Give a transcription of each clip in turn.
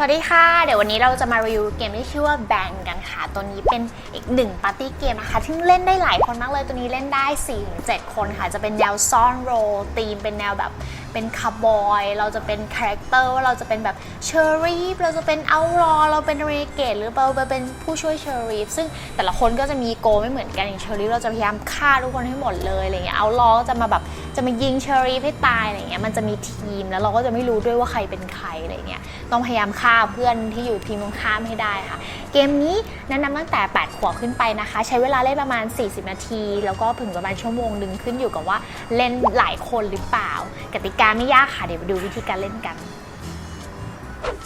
สวัสดีค่ะ เดี๋ยววันนี้เราจะมารีวิวเกมที่ชื่อว่าแบงกันค่ะ ตัวนี้เป็นอีกหนึ่งปาร์ตี้เกมนะคะที่เล่นได้หลายคนมากเลย ตัวนี้เล่นได้ 4-7 คนค่ะ จะเป็นแนวซ่อนโรลธีมเป็นแนวแบบเป็นคาร์บอย เราจะเป็นคาแรคเตอร์ว่าเราจะเป็นแบบเชอรีฟเราจะเป็นเอารอเราเป็นเรเกตหรือเราเป็นผู้ช่วยเชอรีฟซึ่งแต่ละคนก็จะมีโกไม่เหมือนกันอย่างเชอรีฟเราจะพยายามฆ่าทุกคนให้หมดเลยอะไรเงี้ยเอารอจะมาแบบจะมายิงเชอรีฟให้ตายอะไรเงี้ยมันจะมีทีมแล้วเราก็จะไม่รู้ด้วยว่าใครเป็นใครอะไรเงี้ยต้องพยายามฆ่าเพื่อนที่อยู่ทีมตรงข้ามให้ได้ค่ะ เกมนี้แนะนำตั้งแต่ 8 ขวบขึ้นไปนะคะ ใช้เวลาเล่นประมาณ 40 นาที แล้วก็ถึงประมาณชั่วโมงหนึ่งขึ้นอยู่กับว่าเล่นหลายคนหรือเปล่ากติกาไม่ยากค่ะ เดี๋ยวไปดูวิธีการเล่นกัน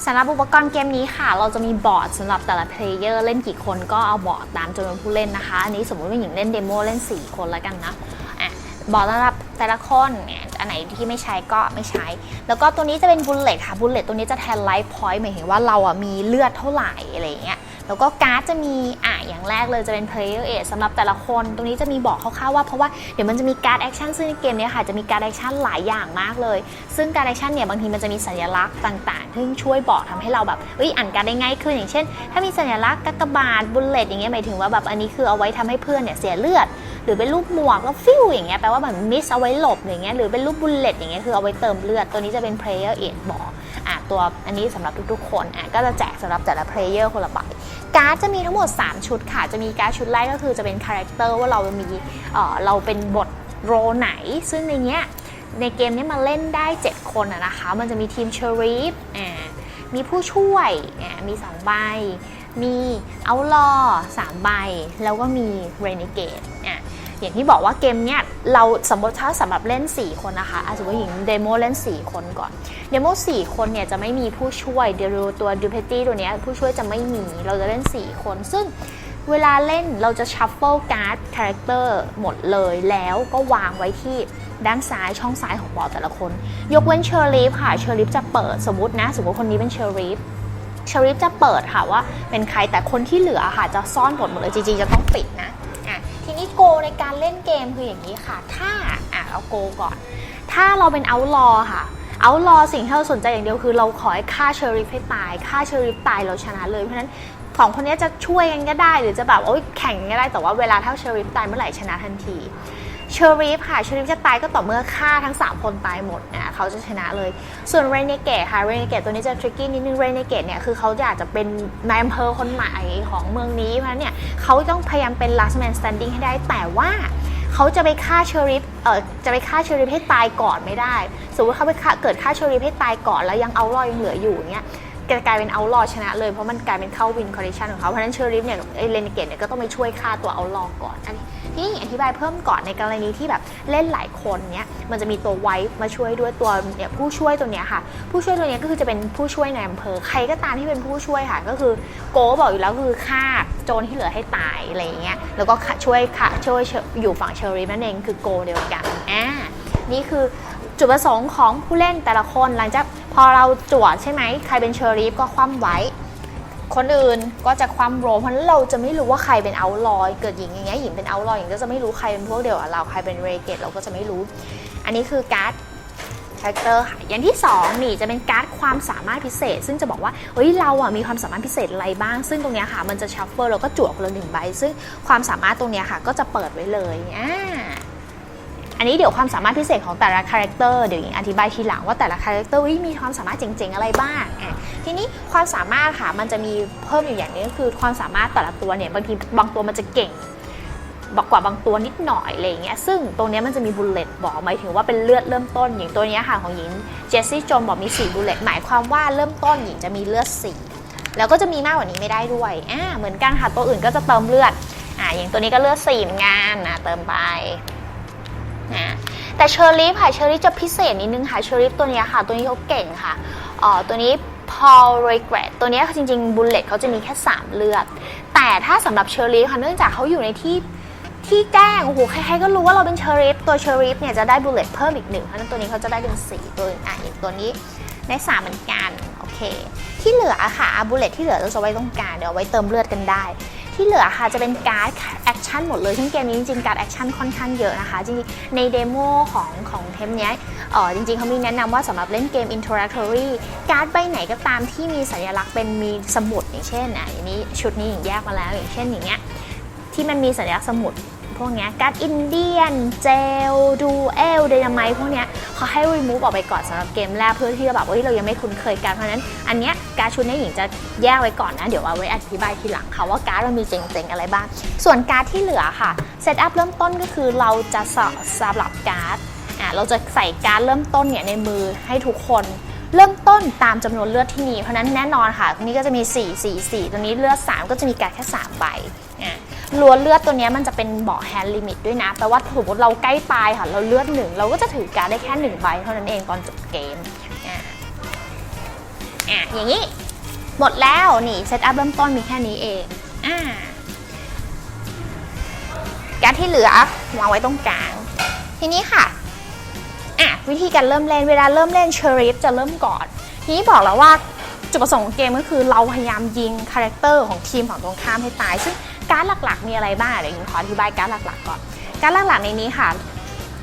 สำหรับอุปกรณ์เกมนี้ค่ะ เราจะมีบอร์ดสำหรับแต่ละเพลเยอร์เล่นกี่คนก็เอาบอร์ดตามจำนวนผู้เล่นนะคะ อันนี้สมมติว่าหญิงเล่นเดโมเล่น 4 คนแล้วกันนะอะบอร์ดสำหรับแต่ละคนเนี่ยอันไหนที่ไม่ใช้ก็ไม่ใช้ แล้วก็ตัวนี้จะเป็นบุลเลตค่ะบุลเลตตัวนี้จะแทนไลฟ์พอยต์หมายถึงว่าเราอะมีเลือดเท่าไหร่อะไรอย่างเงี้ย แล้วก็การ์ดจะมีอะอย่างแรกเลยจะเป็น player age สำหรับแต่ละคน ตรงนี้จะมีบอกคร่าวๆว่าเพราะว่าเดี๋ยวมันจะมีการ์ดแอคชั่นซึ่งในเกมนี้ค่ะจะมีการ์ดแอคชั่นหลายอย่างมากเลย ซึ่งการ์ดแอคชั่นเนี่ยบางทีมันจะมีสัญลักษณ์ต่างๆซึ่งช่วยบอกทำให้เราแบบเอ้ยอ่านการ์ดได้ง่ายขึ้นอย่างเช่น ถ้ามีสัญลักษณ์กากบาทบุลเลตอย่างเงี้ยหมายถึงว่าแบบอันนี้คือเอาไว้ทำให้เพื่อนเนี่ยเสียเลือด หรือเป็นรูปหมวกแล้วฟิวอย่างเงี้ยแปลว่าแบบมิสเอาไว้หลบอย่างเงี้ยหรือเป็นรูปบุลเลตอย่างเงี้ยคือเอาไว้เติมเลือดตัวนี้จะเป็น player age บอกอะตัวอันนี้สำหรับทุกๆคนอะก็จะแจกสำหรับแต่ละ player คนละใบ การ์ดจะมีทั้งหมด 3 ชุดค่ะ จะมีการ์ดชุดแรกก็คือจะเป็นคาแรคเตอร์ว่าเรามีเออเราเป็นบทโรไหน ซึ่งในเนี้ยในเกมนี้มาเล่นได้ 7 คนอะนะคะ มันจะมีทีมเชอรีฟอ่ามีผู้ช่วยอ่ามี2ใบ มีเอาลอสามใบ แล้วก็มีเรน e เกตอะอย่างที่บอกว่าเกมเนี้ยเราสมมติถ้าสำหรับเล่น 4 คนนะคะอาจจะว่าหญิงเดโมเล่น 4 คนก่อน เดโม4คนเนี่ยจะไม่มีผู้ช่วยเดี๋ยวตัวดูเพตตี้ตัวเนี้ยผู้ช่วยจะไม่มีเราจะเล่น 4 คน ซึ่งเวลาเล่นเราจะชัฟเฟิลการ์ดคาแรคเตอร์หมดเลยแล้วก็วางไว้ที่ด้านซ้ายช่องซ้ายของบอร์ดแต่ละคน ยกเว้นเชอร์ลีฟค่ะเชอร์ลีฟจะเปิดสมมตินะ สมมติคนนี้เป็นเชอร์ลีฟเชอร์ลีฟจะเปิดค่ะว่าเป็นใครแต่คนที่เหลือค่ะจะซ่อนหมดหมดเลยจริงๆจะต้องปิดนะอะทีนี้โกในการเล่นเกมคืออย่างนี้ค่ะ ถ้าอะเอาโกก่อน ถ้าเราเป็นเอาลอค่ะ เอารอสิ่งที่เราสนใจอย่างเดียวคือเราขอให้ฆ่าเชอริฟให้ตายฆ่าเชอริฟตายเราชนะเลยเพราะฉะนั้นสองคนนี้จะช่วยกันก็ได้ หรือจะแบบโอ๊ยแข่งก็ได้แต่ว่าเวลาถ้าเชอริฟตายเมื่อไหร่ชนะทันทีเชอริฟค่ะเชอริฟจะตายก็ต่อเมื่อฆ่าทั้ง 3 คนตายหมดนะเขาจะชนะเลย ส่วนเรเนเกตค่ะเรเนเกตตัวนี้จะทริกกี้นิดนึงเรเนเกตเนี่ยคือเขาอยากจะเป็นนายอำเภอคนใหม่ของเมืองนี้เพราะฉะนั้นเนี่ยเขาต้องพยายามเป็น last man standing ให้ได้แต่ว่า เขาจะไปฆ่าเชอริฟเออจะไปฆ่าเชอริฟให้ตายก่อนไม่ได้ สมมติเขาไปฆ่าเกิดฆ่าเชอริฟให้ตายก่อนแล้วยังเอารอยังเหลืออยู่อย่างเงี้ยกลายเป็นเอารอชนะเลยเพราะมันกลายเป็นเข้าวินคอร์ดิชันของเขาเพราะฉะนั้นเชอริฟเนี่ยไอเรนเกตเนี่ยก็ต้องไปช่วยฆ่าตัวเอารอก่อนอันนี้ ที่อธิบายเพิ่มก่อนในกรณีที่แบบเล่นหลายคนเนี้ยมันจะมีตัวไวฟ์มาช่วยด้วยตัวเนี่ยผู้ช่วยตัวเนี้ยค่ะ ผู้ช่วยตัวเนี้ยก็คือจะเป็นผู้ช่วยในอำเภอใครก็ตามที่เป็นผู้ช่วยค่ะ ก็คือโกบอกอยู่แล้วคือฆ่าโจรที่เหลือให้ตายอะไรอย่างเงี้ยแล้วก็ช่วยค่ะช่วยอยู่ฝั่งเชอริฟนั่นเองคือโกเดียวกันอ่านี่คือจุดประสงค์ของผู้เล่นแต่ละคนหลังจากพอเราจวดใช่ไหมใครเป็นเชอริฟก็คว่ำไว้ คนอื่นก็จะความโรเพราะนั้นเราจะไม่รู้ว่าใครเป็นเอาลอยเกิดหญิงอย่างเงี้ยหญิงเป็นเอาลอยหญิงก็จะไม่รู้ใครเป็นพวกเดียวกับเราใครเป็นเรเกตเราก็จะไม่รู้ อันนี้คือการ์ดคาแรคเตอร์ค่ะอย่างที่2นี่จะเป็นการ์ดความสามารถพิเศษ ซึ่งจะบอกว่าเฮ้ยเราอะมีความสามารถพิเศษอะไรบ้าง ซึ่งตรงเนี้ยค่ะมันจะชัฟเฟิลแล้วก็จวกคนละหนึ่งใบ ซึ่งความสามารถตรงเนี้ยค่ะก็จะเปิดไว้เลยอ่า อันนี้เดี๋ยวความสามารถพิเศษของแต่ละคาแรคเตอร์เดี๋ยวหญิงอธิบายทีหลังว่าแต่ละคาแรคเตอร์มีความสามารถเจ๋งๆอะไรบ้างอะทีนี้ความสามารถค่ะมันจะมีเพิ่มอยู่อย่างนึงก็คือความสามารถแต่ละตัวเนี่ยบางทีบางตัวมันจะเก่งบอกกว่าบางตัวนิดหน่อยอะไรอย่างเงี้ย ซึ่งตรงนี้มันจะมีบุลเลตบอกหมายถึงว่าเป็นเลือดเริ่มต้น อย่างตัวนี้ค่ะของหญิงเจสซี่โจนบอกมี4บุลเลตหมายความว่าเริ่มต้นหญิงจะมีเลือด4แล้วก็จะมีมากกว่านี้ไม่ได้ด้วยอ่าเหมือนกันค่ะตัวอื่นก็จะเติมเลือดอ่าอย่างตัวนี้ก็เลือด4เหมือนกันนะเติมไป นะแต่เชอร์ลีฟค่ะเชอร์ลีฟจะพิเศษนิดนึงค่ะเชอร์ลีฟตัวนี้ค่ะ ตัวนี้เขาเก่งค่ะอ๋อตัวนี้ Paul Regret ตัวนี้จริงๆบุลเลตเขาจะมีแค่ 3 เลือดแต่ถ้าสำหรับเชอร์ลีฟค่ะเนื่องจากเขาอยู่ในที่ที่แจ้งโอ้โหใครๆก็รู้ว่าเราเป็นเชอร์ลีฟตัวเชอร์ลีฟเนี่ยจะได้บุลเลตเพิ่มอีกหนึ่งเพราะนั้นตัวนี้เขาจะได้เป็น4ตัวอื่นอะอย่างตัวนี้ได้3เหมือนกันโอเค ที่เหลือค่ะบุลเลตที่เหลือเราจะไว้ตรงกลางเดี๋ยวไว้เติมเลือดกันได้ ที่เหลือค่ะจะเป็นการ์ดแอคชั่นหมดเลยซึ่งเกมนี้จริงๆการ์ดแอคชั่นค่อนข้างเยอะนะคะ จริงๆ ในเดโมของของเทมเนี้ยเออจริงๆเขามีแนะนำว่าสำหรับเล่นเกม Interactory การ์ดใบไหนก็ตามที่มีสัญลักษณ์เป็นมีสมุดอย่างเช่นอะอย่างนี้ชุดนี้อย่างแยกมาแล้ว อย่างเช่นอย่างเงี้ยที่มันมีสัญลักษณ์สมุด วกนี้การ์ดอินเดียน เจล ดูเอลเดนามายพวกนี้เขาให้ remove ออกไปก่อนสำหรับเกมแรกเพื่อที่จะแบบว่าเรายังไม่คุ้นเคยกันเพราะนั้นอันเนี้ยการ์ดชุดนี้หญิงจะแยกไว้ก่อนนะ เดี๋ยวเอาไว้อธิบายทีหลังค่ะว่าการ์ดมันมีเจ๋งๆอะไรบ้าง ส่วนการ์ดที่เหลือค่ะเซตอัพเริ่มต้นก็คือเราจะสสลับการ์ดอะเราจะใส่การ์ดเริ่มต้นเนี่ยในมือให้ทุกคนเริ่มต้นตามจำนวนเลือดที่มี เพราะนั้นแน่นอนค่ะตรงนี้ก็จะมี 4 4 4ตัวนี้เลือด 3 ก็จะมีการดแค่ 3 ใบอะ ล้วนเลือดตัวนี้มันจะเป็นบอกแฮนด์ลิมิตด้วยนะแปลว่าสมมติเราใกล้ตายค่ะ เราเลือดหนึ่งเราก็จะถือการได้แค่1ใบเท่านั้นเองตอนจบเกมอะอะอย่างนี้ หมดแล้วนี่เซตอัพเริ่มต้นมีแค่นี้เองอ่าการที่เหลือวางไว้ตรงกลาง ทีนี้ค่ะอะวิธีการเริ่มเล่นเวลาเริ่มเล่นเชอริฟจะเริ่มก่อนทีนี้บอกแล้วว่าจุดประสงค์ของเกมก็คือเราพยายามยิงคาแรคเตอร์ของทีมฝั่งตรงข้ามให้ตาย ซึ่ง การดหลักๆ มีอะไรบ้างเดี๋ยวยิงขออธิบายการดหลักๆก่อน การดหลักๆในนี้ค่ะ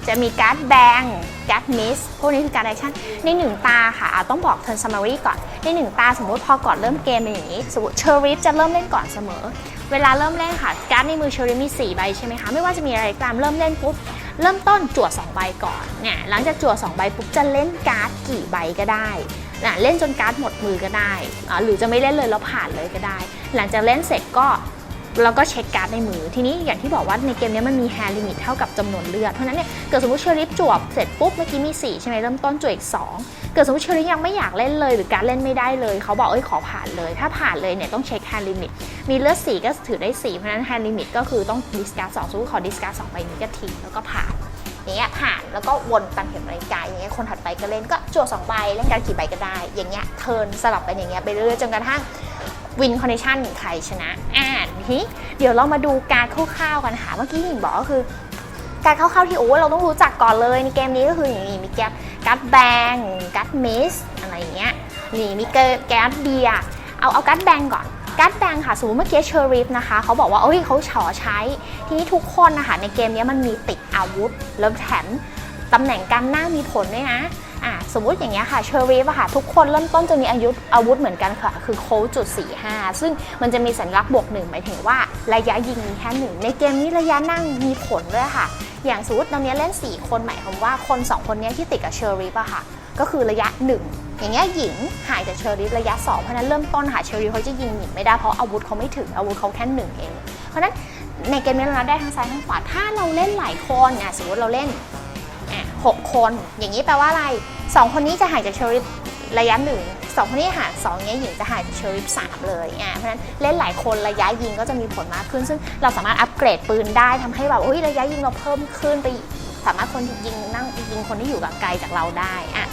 จะมีการ์ดแบงการ์ดมิสพวกนี้คือการดแอคชั่นในหนึ่งตาค่ะอะต้องบอกเทิร์นซัมมารีก่อน ในหนึ่งตาสมมติพอก่อนเริ่มเกมเป็นอย่างนี้ สมมติเชอริฟจะเริ่มเล่นก่อนเสมอ เวลาเริ่มเล่นค่ะ การ์ดในมือเชอริฟมี4ใบใช่ไหมคะ ไม่ว่าจะมีอะไรตามเริ่มเล่นปุ๊บเริ่มต้นจั่ว2ใบก่อนเนี่ยหลังจากจั่ว2ใบปุ๊บจะเล่นการ์ดกี่ใบก็ได้นะเล่นจนการ์ดหมดมือก็ได้ หรือจะไม่เล่นเลยแล้วผ่านเลยก็ได้ หลังจากเล่นเสร็จก็ เราก็เช็คการ์ดในมือ ทีนี้อย่างที่บอกว่าในเกมนี้มันมีแฮร์ลิมิตเท่ากับจำนวนเลือด เพราะนั้นเนี่ยเกิดสมมติเชอริฟจวบเสร็จปุ๊บเมื่อกี้มี 4 ใช่ไหมเริ่มต้นจวบอีก 2 เกิดสมมติเชอริฟยังไม่อยากเล่นเลย หรือการเล่นไม่ได้เลย เขาบอกเอ้ยขอผ่านเลย ถ้าผ่านเลยเนี่ยต้องเช็คแฮร์ลิมิต มีเลือดสีก็ถือได้ 4 เพราะนั้นแฮร์ลิมิตก็คือต้องดิสการ์ดสองสมมติขอดิสการ์ดสองใบนี้ก็ทิ้งแล้วก็ผ่านอย่างเงี้ยผ่านแล้วก็วนตามเข็มนาฬิกาอย่างเงี้ยคนถัดไปก็เล่นก็จั่วสองใบเล่นการกี่ใบก็ได้ อย่างเงี้ยเทิร์นสลับไปอย่างเงี้ยไปเรื่อยจนกระทั่ง วินคอนดิชันใครชนะอ่าทีเดี๋ยวเรามาดูการคร่าวๆกันค่ะเมื่อกี้หญิงบอกก็คือ การคร่าวๆที่โอ้เราต้องรู้จักก่อนเลยในเกมนี้ก็คืออย่างนี้มีแก๊สการ์ดแบงการ์ดมิสอะไรอย่างเงี้ยนี่มีแก๊สเบียร์เอาเอาการ์ดแบงก่อนการ์ดแบงค่ะสมมติเมื่อกี้เชอริฟนะคะเขาบอกว่าเอ้ยเขาฉอใช้ ทีนี้ทุกคนนะคะในเกมนี้มันมีติดอาวุธแล้วแถมตำแหน่งการหน้ามีผลด้วยนะ อะสมมุติอย่างเงี้ยค่ะเชอริฟอะค่ะทุกคนเริ่มต้นจะมีอายุอาวุธเหมือนกันค่ะ คือโค้ดจุดสี่ห้าซึ่งมันจะมีสัญลักษณ์บวกหนึ่งหมายถึงว่าระยะยิงมีแค่หนึ่งในเกมนี้ระยะนั่งมีผลด้วยค่ะ อย่างสมมติตอนนี้เล่น 4 คนหมายความว่าคน 2 คนนี้ที่ติดกับเชอริฟอะค่ะก็คือระยะ 1 อย่างเงี้ยหญิงห่างจากเชอริฟระยะ 2 เพราะนั้นเริ่มต้นหาเชอริฟเขาจะยิงหญิงไม่ได้เพราะอาวุธเขาไม่ถึงอาวุธเขาแค่หนึ่งเอง เพราะนั้นในเกมนี้เราได้ทั้งซ้ายทั้งขวาถ้าเราเล่นหลายคนอะสมมติเราเล่นหกคน อย่างนี้แปลว่าอะไร 2คนนี้จะห่างจากเชอริฟระยะหนึ่งสองคนนี้ห่างสองเนี้ยหญิงจะห่างจากเชอริฟสามเลยอะเพราะฉะนั้นเล่นหลายคนระยะยิงก็จะมีผลมากขึ้น ซึ่งเราสามารถอัปเกรดปืนได้ทำให้แบบระยะยิงเราเพิ่มขึ้นไปสามารถคนยิงนั่งยิงคนที่อยู่กับไกลจากเราได้อะ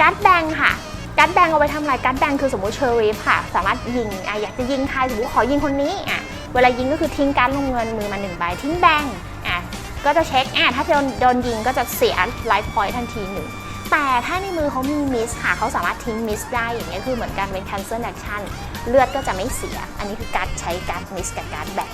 การ์ดแบงค่ะการ์ดแบงเอาไปทำอะไรการ์ดแบงคือสมมติเชอริฟค่ะ สามารถยิงอะอยากจะยิงใครสมมติขอยิงคนนี้อะเวลายิงก็คือทิ้งการดลงเงินมือมาหนึ่งใบทิ้งแบงอะก็จะเช็คอะถ้าโดนโดนยิงก็จะเสียไลฟ์พอยต์ทันทีหนึ่ง แต่ถ้าในมือเขามีมิสค่ะเขาสามารถทิ้งมิสได้อย่างเงี้ยคือเหมือนกันเป็น cancel action เลือดก็จะไม่เสีย อันนี้คือการใช้การมิสกับการแบ่ง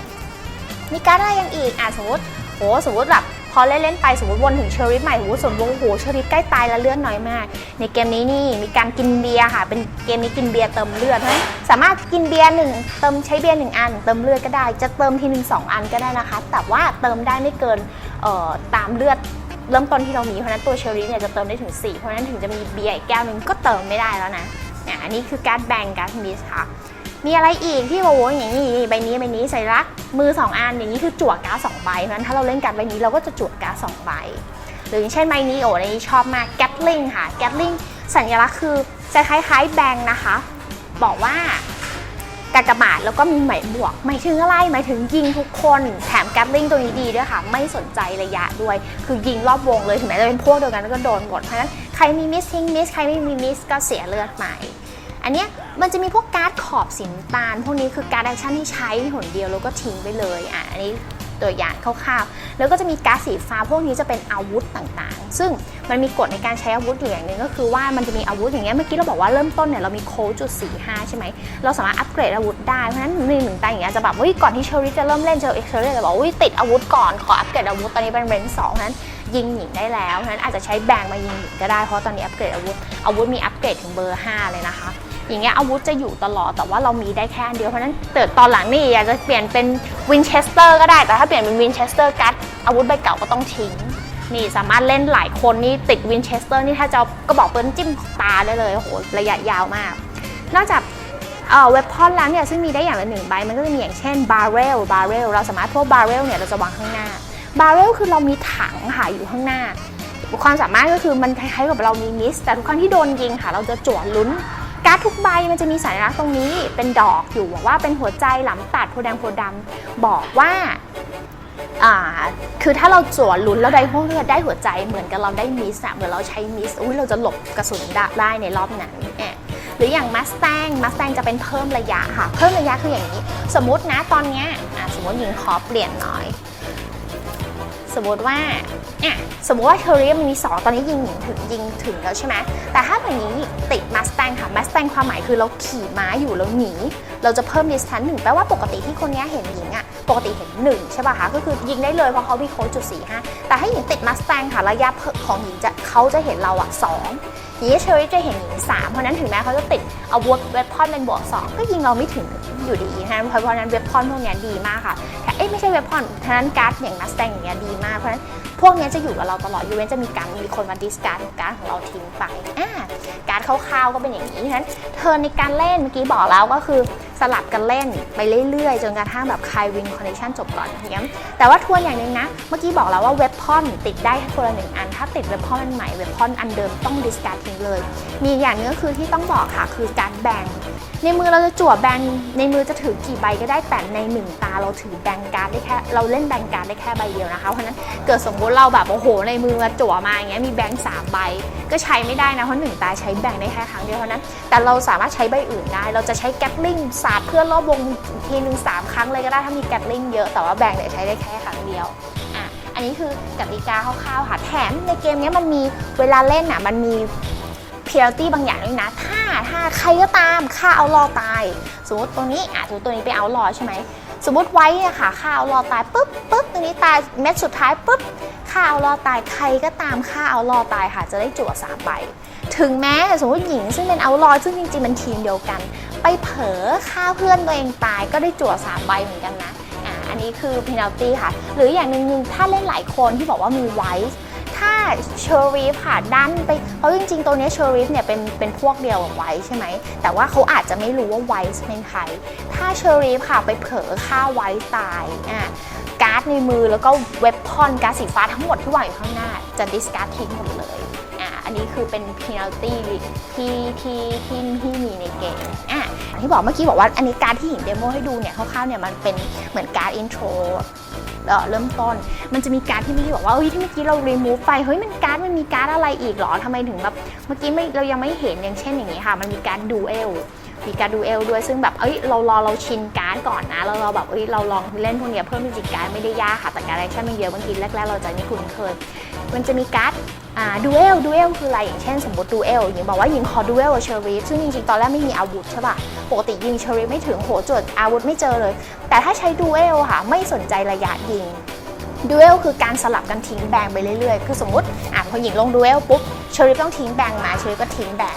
มีการดอะไรยังอีกอะสมมติโหสมมติแบบพอเล่นเล่นๆไปสมมติวนถึงเชอริฟใหม่โหสมมติโหเชอริฟใกล้ตายแล้วเลือดน้อยมาก ในเกมนี้นี่มีการกินเบียร์ค่ะ เป็นเกมนี้กินเบียร์เติมเลือดเพราะสามารถกินเบียร์หนึ่งเติมใช้เบียร์หนึ่งอัน เติมเลือดก็ได้ จะเติมทีหนึ่งสองอันก็ได้นะคะ แต่ว่าเติมได้ไม่เกินเอ่อตามเลือด เริ่มต้นที่เรามีเพราะนั้นตัวเชอรี่เนี่ยจะเติมได้ถึง 4 เพราะนั้นถึงจะมีเบียร์อีกแก้วหนึ่งก็เติมไม่ได้แล้วนะนี่ยอันนี้คือการแบงการมิสค่ะ มีอะไรอีกที่โอ้โหอย่างนี้ใบนี้ใบนี้ใส่รักมือ 2 อันอย่างนี้คือจั่วการ์ดสองใบเพราะนั้นถ้าเราเล่นการใบนี้เราก็จะจั่วการ์ดสองใบหรืออย่างเช่นใบนี้โอ้ในนี้ชอบมากแกตลิงค่ะแกตลิงสัญลักษณ์คือจะคล้ายๆแบงนะคะ บอกว่า กากบาทแล้วก็มีหมายบวก หมายถึงอะไรหมายถึงยิงทุกคนแถมแกลลิงตัวนี้ดีด้วยค่ะ ไม่สนใจระยะด้วย คือยิงรอบวงเลยถึงแม้จะเป็นพวกเดียวกันก็โดนหมดเพราะฉะนั้นใครมีมิสทิ้งมิสใครไม่มีมิสก็เสียเลือดใหม่อันเนี้ยมันจะมีพวกการ์ดขอบสีน้ำตาล พวกนี้คือการ์ดแอคชั่นที่ใช้หนเดียวแล้วก็ทิ้งไปเลยอะอันนี้ ตัวอย่างคร่าวๆ แล้วก็จะมีก๊าซสีฟ้าพวกนี้จะเป็นอาวุธต่างๆ ซึ่งมันมีกฎในการใช้อาวุธอยู่อย่างหนึ่งก็คือว่ามันจะมีอาวุธอย่างเงี้ยเมื่อกี้เราบอกว่าเริ่มต้นเนี่ยเรามีโค้ดจุดสี่ห้าใช่ไหมเราสามารถอัปเกรดอาวุธได้เพราะฉะนั้นในหนึ่งตาอย่างเงี้ยจะแบบเฮ้ยก่อนที่เชอริจะเริ่มเล่นเชอริเชอริจะบอกอุ้ยติดอาวุธก่อนขออัปเกรดอาวุธตอนนี้เป็นเรนสองเพราะนั้นยิงหญิงได้แล้วเพราะฉะนั้นอาจจะใช้แบงมายิงหญิงก็ได้เพราะตอนนี้อัปเกรดอาวุธอาวุธมีอัปเกรดถึงเบอร์ห้าเลยนะคะ อย่างเงี้ยอาวุธจะอยู่ตลอดแต่ว่าเรามีได้แค่อันเดียวเพราะนั้นเกิดตอนหลังนี่อยากจะเปลี่ยนเป็นวินเชสเตอร์ก็ได้แต่ถ้าเปลี่ยนเป็นวินเชสเตอร์กัดอาวุธใบเก่าก็ต้องทิ้งนี่สามารถเล่นหลายคนนี่ติดวินเชสเตอร์นี่ถ้าจะเอาก็บอกปิ้ลจิ้มตาได้เลยโอ้โหระยะยาวมาก นอกจากเว็บพอนแล้วเนี่ยซึ่งมีได้อย่างละหนึ่งใบมันก็จะมีอย่างเช่นบาร์เรลบาร์เรลเราสามารถพวกบาร์เรลเนี่ยเราจะวางข้างหน้าบาร์เรลคือเรามีถังค่ะอยู่ข้างหน้า ความสามารถก็คือมันคล้ายๆกับเรามีมิส แต่ทุกครั้งที่โดนยิงค่ะ เราจะจั่วลุ้น การ์ดทุกใบมันจะมีสัญลักษณ์ตรงนี้เป็นดอกอยู่บอกว่าเป็นหัวใจหลำตัดโพแดงโพดำบอกว่าคือถ้าเราจั่วลุ้นแล้วได้พวกได้หัวใจเหมือนกับเราได้มิสอะเหมือนเราใช้มิสอุ้ยเราจะหลบกระสุนได้ในรอบนั้นแอะหรืออย่างมัส t ตงมัส t ตงจะเป็นเพิ่มระยะค่ะ เพิ่มระยะคืออย่างนี้ สมมตินะตอนเนี้ยสมมติยิงขอเปลี่ยนหน่อย สมมติว่าอ่ยสมมติว่าเทอร์เรียมมี 2 ตอนนี้ยิงถึงยิงถึงแล้วใช่ไหมแต่ถ้าแบบนี้ติดมัสแตงค่ะมัสแตงความหมายคือเราขี่ม้าอยู่แล้วหนีเราจะเพิ่มดิสทันหนึ่งแปลว่าปกติที่คนนี้เห็นหญิงอะปกติเห็น1ใช่ป่ะคะก็คือยิงได้เลยเพราะเขามีโค้ดจุดสี่ห้าแต่ให้หญิงติดมัสแตงค่ะระยะของหญิงจะเขาจะเห็นเราอะสอง หญิงเชอรี่จะเห็นยิงสามเพราะนั้นถึงแม้เขาจะติดอาวุธเวทพอนเป็นบวกสองก็ยิงเราไม่ถึงอยู่ดีนะคะเพราะนั้นเวทพอนพวกเนี้ยดีมากค่ะแต่เอ้ไม่ใช่เวทพอนฉะนั้นการ์ดอย่างมัสแตงอย่างเงี้ยดีมากเพราะนั้นพวกนี้จะอยู่กับเราตลอดยูเว้นจะมีการมีคนมาดิสการ์ดการ์ดของเราทิ้งไปอ่าการ์ดคร่าวๆก็เป็นอย่างนี้ฉะนั้นเทิร์ในการเล่นเมื่อกี้บอกแล้วก็คือสลับกันเล่นไปเรื่อยๆ จนกระทั่งแบบใครวินคอนเนคชั่นจบก่อนเงี้ยแต่ว่าทวนอย่างหนึ่งนะ เมื่อกี้บอกแล้วว่าเว็บพอนติดได้แค่คนละหนึ่งอัน ถ้าติดเว็บพอนอันใหม่เว็บพอนอันเดิมต้องดิสการ์ดทิ้งเลย มีอย่างนึงก็คือที่ต้องบอกค่ะคือการแบ่งในมือเราจะจั่วแบงในมือจะถือกี่ใบก็ได้แต่ในหนึ่งตาเราถือแบงการ์ดได้แค่เราเล่นแบงการ์ดได้แค่ใบเดียวนะคะเพราะฉะนั้นเกิดสมมติเราแบบโอ้โห ในมือมาจั่วมาอย่างเงี้ยมีแบงค์สามใบ ก็ใช้ไม่ได้นะเพราะหนึ่งตาใช้แบงค์ได้แค่ครั้งเดียวเท่านั้น แต่เราสามารถใช้ใบอื่นได้ เราจะใช้แกตลิงสาดเพื่อรอบวงทีหนึ่งสามครั้งเลยก็ได้ถ้ามีแกตลิงเยอะแต่ว่าแบงค์เนี่ยใช้ได้แค่ครั้งเดียวอะอันนี้คือกติกาคร่าวๆค่ะแถมในเกมเนี้ยมันมีเวลาเล่นอะมันมีเพียรตี้บางอย่างด้วยนะ ถ้าถ้าใครก็ตามฆ่าเอารอตาย สมมติตัวนี้อะสมมติตัวนี้ไปเอารอใช่ไหม สมมติไว้อะค่ะฆ่าเอารอตายปุ๊บปุ๊บตัวนี้ตายเม็ดสุดท้ายปุ๊บฆ่าเอารอตายใครก็ตามฆ่าเอารอตายค่ะจะได้จั่วสามใบถึงแม้สมมติหญิงซึ่งเป็นเอารอซึ่งจริงๆมันทีมเดียวกัน ไปเผลอฆ่าเพื่อนตัวเองตายก็ได้จั่วสามใบเหมือนกันนะอะอันนี้คือ penalty ค่ะ หรืออย่างหนึ่งถ้าเล่นหลายคนที่บอกว่ามีไวส์ถ้ เชอรีฟค่ะดันไปเพราะจริงๆ ตัวนี้เชอรีฟเนี่ยเป็นเป็นพวกเดียวกับไวท์ใช่ไหม แต่ว่าเขาอาจจะไม่รู้ว่าไวท์เป็นใคร ถ้าเชอรีฟค่ะไปเผลอฆ่าไวท์ตายอะการ์ดในมือแล้วก็เว็บพอนการ์ดสีฟ้าทั้งหมดที่วางอยู่ข้างหน้า จะดิสการ์ดทิ้งหมดเลยอะอันนี้คือเป็น penalty ที่ที่ที่ที่มีในเกมอะอย่าที่บอกเมื่อกี้บอกว่าอันนี้การดที่หญิงเดโมให้ดูเนี่ยคร่าวๆเนี่ยมันเป็นเหมือนการ์ดอินโทร เอ่อเริ่มต้น มันจะมีการที่เมื่อกี้บอกว่าเฮ้ยที่เมื่อกี้เรารีมูฟไปเฮ้ยมันการ์ดมันมีการ์ดอะไรอีกเหรอทำไมถึงแบบเมื่อกี้ไม่เรายังไม่เห็นอย่างเช่นอย่างนี้ค่ะ มันมีการดูเอลมีการดูเอลด้วยซึ่งแบบเอ้ยเรารอเราชินการ์ดก่อนนะแล้วเราแบบเอ้ยเราลองเล่นพวกเนี้ยเพิ่มจริงๆการ์ดไม่ได้ยากค่ะแต่การแอคชั่นมันเยอะบางทีแรกๆเราจะไม่คุ้นเคยมันจะมีการ์ด ดูเอลดูเอลคืออะไรอย่างเช่นสมมติดูเอลหญิงบอกว่าหญิงขอดูเอลเชอรีฟซึ่งจริงๆ ตอนแรกไม่มีอาวุธใช่ป่ะ ปกติยิงเชอรีฟไม่ถึงโหจดอาวุธไม่เจอเลย แต่ถ้าใช้ดูเอลค่ะ ไม่สนใจระยะยิงดูเอลคือการสลับกันทิ้งแบงไปเรื่อยๆ คือสมมติอะพอหญิงลงดูเอลปุ๊บเชอริฟต้องทิ้งแบงมาเชอริฟก็ทิ้งแบง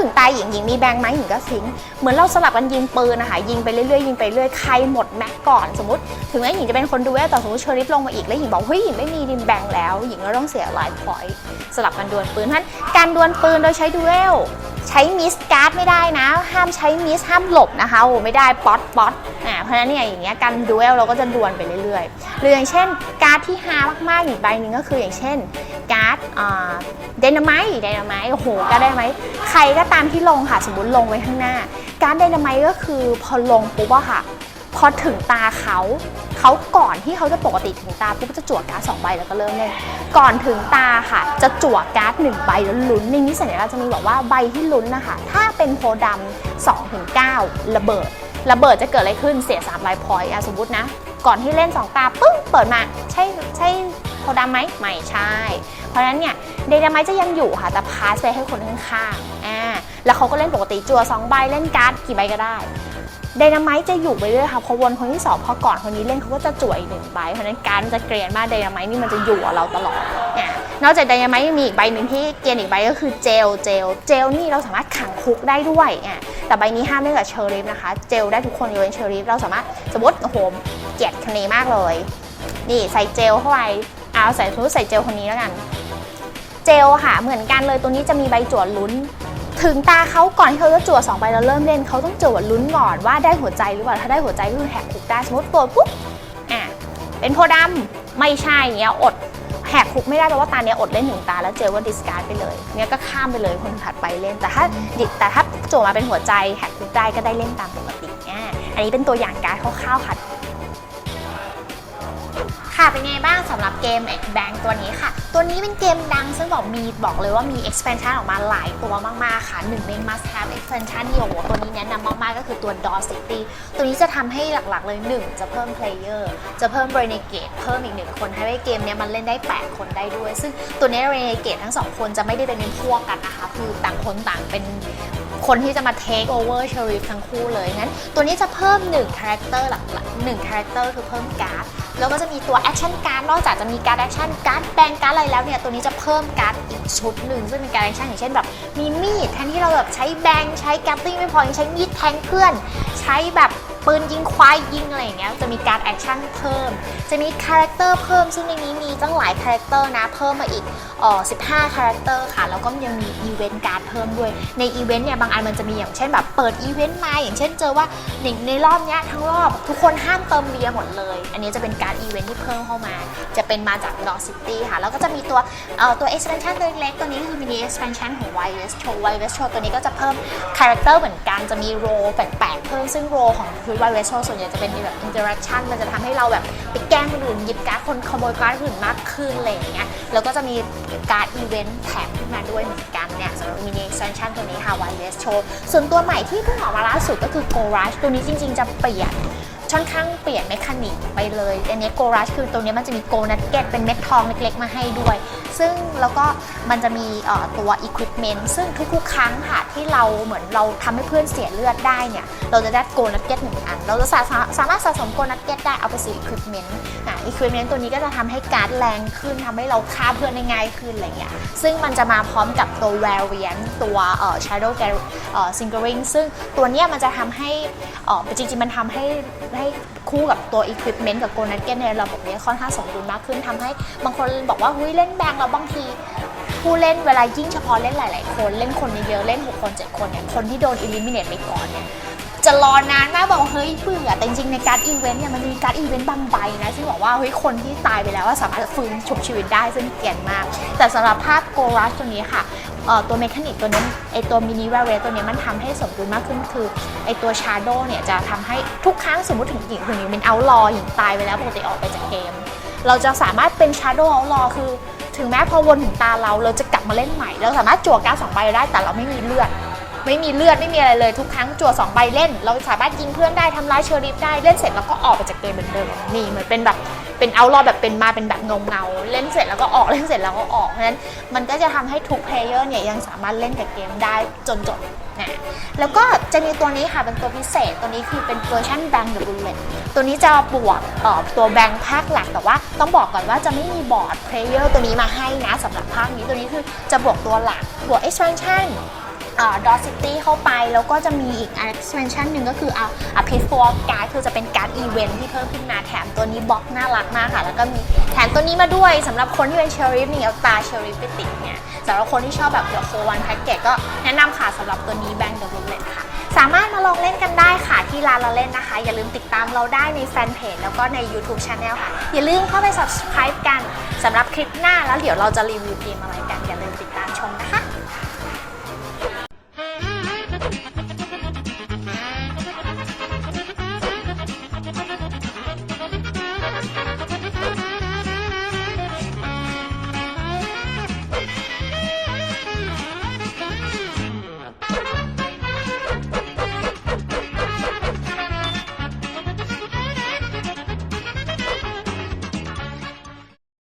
ถึงตายหญิงหญิงมีแบงไหมหญิงก็ซิงเหมือนเราสลับกันยิงปืนนะคะยิงไปเรื่อยๆยิงไปเรื่อยใครหมดแม็กก่อนสมมติ ถึงแม้หญิงจะเป็นคนดูเอลแต่สมมติเชอริฟลงมาอีกแล้วหญิงบอกเฮ้ยหญิงไม่มีดินแบงแล้ว หญิงก็ต้องเสียหลายพอยต์สลับกันดวลปืนท่าะฉะนั้นการดวลปืนโดยใช้ดูเอล ใช้มิสการ์ดไม่ได้นะ ห้ามใช้มิสห้ามหลบนะคะโอ้ไม่ได้ป๊อตป๊อตอ่าเพราะฉะนั้นเนี่ยอย่างเงี้ยการดูเอลเราก็จะดวลไปเรื่อยๆหรืออย่างเช่นการ์ดที่ฮามากๆอีกใบหนึ่งก็คืออย่างเช่นการ์ดเดนไมต์เดนไมต์โอ้โหก็ได้ไหมใครก็ตามที่ลงค่ะสมมติลงไว้ข้างหน้า การ์ดเดนไมต์ก็คือพอลงปุ๊บอะค่ะพอถึงตาเขา เขาก่อนที่เขาจะปกติถึงตาปุ๊บจะจั่วการ์ดสองใบแล้วก็เริ่มเล่นก่อนถึงตาค่ะ จะจั่วการ์ดหนึ่งใบแล้วลุ้นในนี้สัญลักษณ์จะมีบอกว่าใบที่ลุ้นนะคะ ถ้าเป็นโพธิ์ดำ2ถึง9ระเบิด ระเบิดจะเกิดอะไรขึ้นเสีย3ไลฟ์พอยต์สมมตินะ ก่อนที่เล่น 2 ตาปึ้งเปิดมาใช่ใช่โพดำไหมไม่ใช่ เพราะฉะนั้นเนี่ยเดนามายจะยังอยู่ค่ะแต่พาสไปให้คนข้างๆอ่าแล้วเขาก็เล่นปกติจั่ว2ใบเล่นการ์ดกี่ใบก็ได้ ไดนาไมต์จะอยู่ไปเรื่อยค่ะพอวนคนที่สองพอก่อนคนนี้เล่นเขาก็จะจ่วยอีกหนึ่งใบเพราะฉะนั้นการจะเกรียนมากไดนาไมต์นี่มันจะอยู่กับเราตลอดเนี่ยนอกจากไดนาไมต์ยังมีอีกใบหนึ่งที่เกรียนอีกใบก็คือเจลเจลเจลนี่เราสามารถขังคุกได้ด้วยอะแต่ใบนี้ห้ามเล่นกับเชอริฟนะคะ เจลได้ทุกคนยกเว้นเชอริฟเราสามารถสมมติโอ้โหเกลียดคนนี้มากเลย นี่ใส่เจลเข้าไปเอาใส่สมมติใส่เจลคนนี้แล้วกัน เจลค่ะเหมือนกันเลยตัวนี้จะมีใบจวดลุ้น ถึงตาเขาก่อนที่เขาจะจั่วสองใบแล้วเริ่มเล่นเขาต้องจั่วลุ้นก่อนว่าได้หัวใจหรือเปล่าถ้าได้หัวใจก็คือแหกคุกได้สมมติตัวปุ๊บอะเป็นโพธิ์ดำไม่ใช่เงี้ยอดแหกคุกไม่ได้แปลว่าตาเนี้ยอดเล่นหนึ่งตาแล้วเจลว่าดิสการ์ดไปเลยเนี้ยก็ข้ามไปเลยคนถัดไปเล่น แต่ถ้าดิแต่ถ้าจั่วมาเป็นหัวใจแหกคุกได้ก็ได้เล่นตามปกติอะอันนี้เป็นตัวอย่างการ์ดคร่าวๆค่ะ ค่ะเป็นไงบ้างสำหรับเกมแบงค์ตัวนี้ค่ะ ตัวนี้เป็นเกมดังซึ่งบอกมีบอกเลยว่ามี expansion ออกมาหลายตัวมากๆค่ะหนึ่งใน must have expansion ที่โอ้โหตัวนี้แนะนำมากๆก็คือตัว Door City ตัวนี้จะทำให้หลักๆเลย 1 จะเพิ่ม player จะเพิ่ม Renegade เพิ่มอีกหนึ่งคนให้เกมเนี้ยมันเล่นได้ 8 คนได้ด้วย ซึ่งตัวนี้ Renegade ทั้งสองคนจะไม่ได้เป็นพวกกันนะคะ คือต่างคนต่างเป็นคนที่จะมา take over Sheriff ทั้งคู่เลยงั้นตัวนี้จะเพิ่ม1 character หลักๆ1 character คือเพิ่มการ์ด แล้วก็จะมีตัวแอคชั่นการ์ดนอกจากจะมีการ์ด action การ์ดแบงการ์ดอะไรแล้วเนี่ยตัวนี้จะเพิ่มการ์ดอีกชุดหนึ่งซึ่งเป็นการ์ด action อย่างเช่นแบบมีมีดแทนที่เราแบบใช้แบงใช้แกปติ้งไม่พอยังใช้มีดแทงเพื่อน ใช้แบบ ปืนยิงควายยิงอะไรอย่างเงี้ยจะมีการ์ด action เพิ่ม จะมีคาแรคเตอร์เพิ่มซึ่งในนี้มีตั้งหลายคาแรคเตอร์นะเพิ่มมาอีกอ่อ15 คาแรคเตอร์ค่ะ แล้วก็ยังมีอีเวนต์การ์ดเพิ่มด้วย ในอีเวนต์เนี่ยบางอันมันจะมีอย่างเช่นแบบเปิดอีเวนต์มาอย่างเช่นเจอว่าในในรอบเนี้ยทั้งรอบทุกคนห้ามเติมเบียร์หมดเลย อันนี้จะเป็นการอีเวนต์ที่เพิ่มเข้ามา จะเป็นมาจาก Dog City ค่ะ แล้วก็จะมีตัวเอ่อตัว expansion ตัวเล็กๆตัวนี้คือมินิ expansion ของ Wild West Show Wild West Show ตัวนี้ก็จะเพิ่มคาแรคเตอร์เหมือนกันจะมีโรแปลกๆเพิ่มซึ่งโรของคือ Wild West Show ส่วนใหญ่จะเป็นแบบ interaction มันจะทำให้เราแบบไปแกล้งคนอื่นหยิบการ์ดคนขโมยการ์ดคนอื่นมากขึ้นอะไรอย่างเงี้ยแล้วก็จะมีการ์ดอีเวนต์แถมขึ้นมาด้วยเหมือนกันเนี่ยสำหรับมินิ expansion ตัวนี้ค่ะ Wild West Show ส่วนตัวใหม่ที่เพิ่งออกมาล่าสุดก็คือ Go Rush ตัวนี้จริง ๆ จะเปลี่ยนค่อนข้างเปลี่ยนเมคานิกไปเลยอันนี้โกรัชคือตัวนี้มันจะมีโกนัทเก็ตเป็นเม็ดทองเล็กๆมาให้ด้วย ซึ่งแล้วก็มันจะมีตัวอุปกรณ์ซึ่งทุกๆ ครั้งค่ะที่เราเหมือนเราทำให้เพื่อนเสียเลือดได้เนี่ย เราจะได้โกนัทเก็ตหนึ่งอัน เราจะสาสามารถสะสมโกนัทเก็ตได้เอาไปซื้ออุปกรณ์อะอุปกรณ์ตัวนี้ก็จะทำให้การ์ดแรงขึ้นทำให้เราฆ่าเพื่อนได้ง่ายขึ้นอะไรอย่างเงี้ยซึ่งมันจะมาพร้อมกับตัว variant ตัวเอ่อ shadow Gar- เอ่อ singering ซึ่งตัวเนี้ยมันจะทำให้เอ่อจริงๆมันทำให้ให้คู่กับตัว equipment กับ go nugget ในระบบนี้ค่อนข้างสมดุลมากขึ้นทำให้บางคนบอกว่าเฮ้ยเล่นแบงแล้วบางทีผู้เล่นเวลายิ่งเฉพาะเล่นหลาย ๆ คน เล่นคนเยอะๆเล่น 6 คน 7 คนเนี่ยคนที่โดน eliminate ไปก่อนเนี่ยจะรอนานมากบอกเฮ้ยเบื่อแต่จริงๆในการอีเวนต์เนี่ยมันมีการอีเวนต์บางใบนะที่บอกว่าเฮ้ยคนที่ตายไปแล้วว่าสามารถฟื้นชุบชีวิตได้ซึ่งเกลียนมาก แต่สำหรับภาพโกรัสตัวนี้ค่ะเอ่อตัวเมคานิกตัวนี้ไอตัวมินิแวร์เรตัวนี้มันทำให้สมดุลมากขึ้นคือไอตัวชาร์โดเนี่ยจะทำให้ทุกครั้งสมมติถึงหญิงคนนึ่งเป็นเอาลอหญิงตายไปแล้วปกติออกไปจากเกม เราจะสามารถเป็นชาร์โดเอาลอคือ ถึงแม้พอวนถึงตาเราเราจะกลับมาเล่นใหม่ เราสามารถจั่วการดสองใบได้แต่เราไม่มีเลือด ไม่มีเลือดไม่มีอะไรเลยทุกครั้งจั่วสองใบเล่น เราสามารถยิงเพื่อนได้ทำร้ายเชอริฟได้เล่นเสร็จแล้วก็ออกไปจากเกมเหมือนเดิมนี่เหมือนเป็นแบบ เป็นเอารอแบบเป็นมาเป็นแบบเงาเงาเล่นเสร็จแล้วก็ออกเล่นเสร็จแล้วก็ออกเพราะฉะนั้นมันก็จะทำให้ทุกเพลเยอร์เนี่ยยังสามารถเล่นกับเกมได้จนจบนะแล้วก็จะมีตัวนี้ค่ะเป็นตัวพิเศษตัวนี้คือเป็นเวอร์ชันแบงค์เดอะบุลเลตตัวนี้จะบวกเอ่อตัวแบงค์ภาคหลักแต่ว่าต้องบอกก่อนว่าจะไม่มีบอร์ดเพลเยอร์ตัวนี้มาให้นะสำหรับภาคนี้ตัวนี้คือจะบวกตัวหลักบวก expansion ดอซิตี้เข้าไป แล้วก็จะมีอีก expansion หนึ่งก็คือเอาอพิฟอร์การ์ดคือจะเป็นการ์ดอีเวนท์ที่เพิ่มขึ้นมาแถมตัวนี้บล็อกน่ารักมากค่ะ แล้วก็มีแถมตัวนี้มาด้วยสำหรับคนที่เป็นเชอริฟนี่เอาตาเชอริฟไปติดเนี่ยสำหรับคนที่ชอบแบบเดี๋ยวโควันแพ็กเกจก็แนะนำค่ะสำหรับตัวนี้แบงค์เดอะบุลเลตค่ะสามารถมาลองเล่นกันได้ค่ะที่ร้านเราเล่นนะคะ อย่าลืมติดตามเราได้ในแฟนเพจแล้วก็ใน YouTube Channel ค่ะ อย่าลืมเข้าไป subscribe กันสำหรับคลิปหน้าแล้วเดี๋ยวเราจะรีวิวเกมอะไรกัน